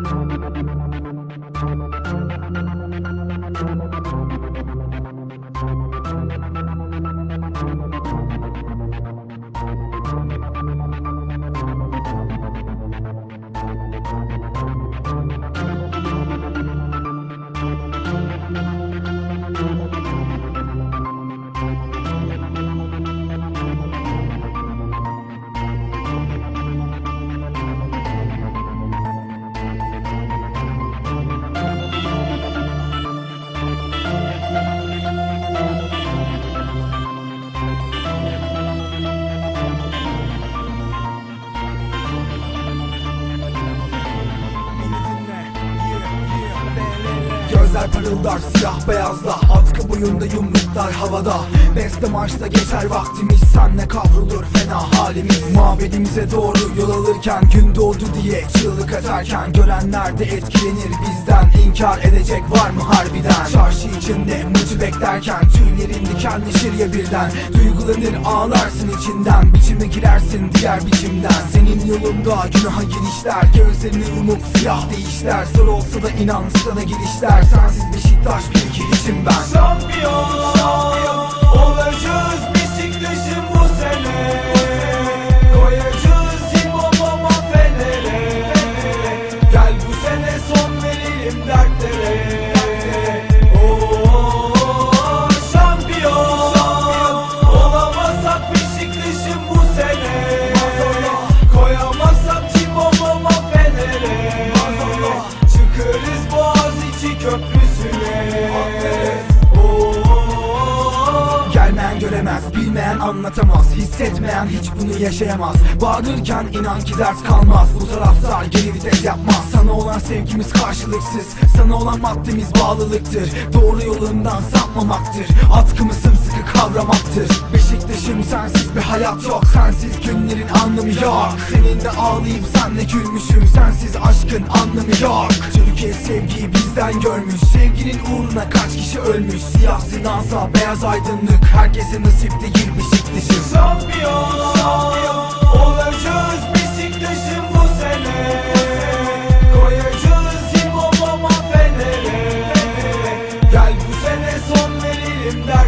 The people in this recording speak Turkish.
Müzik Gözler parıldar siyah beyazla Atkı boyunda yumruklar havada. Beste marşta geçer vaktimiz Senle kavrulur fena halimiz Mabedimize doğru yol alırken Gün doğdu diye çığlık atarken Görenler de etkilenir bizden. İnkar edecek var mı harbiden? Çarşı içinde mucu beklerken Tüylerin dikenleşir ya birden. Duygulanır ağlarsın içinden. Biçime girersin diğer biçimden. Senin yolunda günaha girişler Gözlerini umup siyah değişler Zor olsa da inan sana girişler. Sensiz Beşiktaş bir girişim ben. Şampiyon olacağız verelim dertlere. Oo, Şampiyon. Olamazsak Beşiktaş'ın bu sene. Koyamazsak İmamama Fener'e. Çıkarız Boğaziçi Köprüsü'ne. Gelmeyen göremez, bilmeyen anlatamaz Hissetmeyen hiç bunu yaşayamaz. Bağırırken inan ki dert kalmaz. Bu taraftar geri vites yapmaz Sana olan sevgimiz karşılıksız. Sana olan maddemiz bağlılıktır. Doğru yolundan sapmamaktır. Atkımı sımsıkı kavramaktır. Beşiktaş'ım sensiz bir hayat yok. Sensiz günlerin anlamı yok. Seninle ağlayıp senle gülmüşüm. Sensiz aşkın anlamı yok. Türkiye sevgiyi bizden görmüş. Sevginin uğruna kaç kişi ölmüş? Siyah zinansa beyaz aydınlık. Herkese nasip değil Beşiktaş'ım Şampiyon olacağız. Beşiktaş'ın Black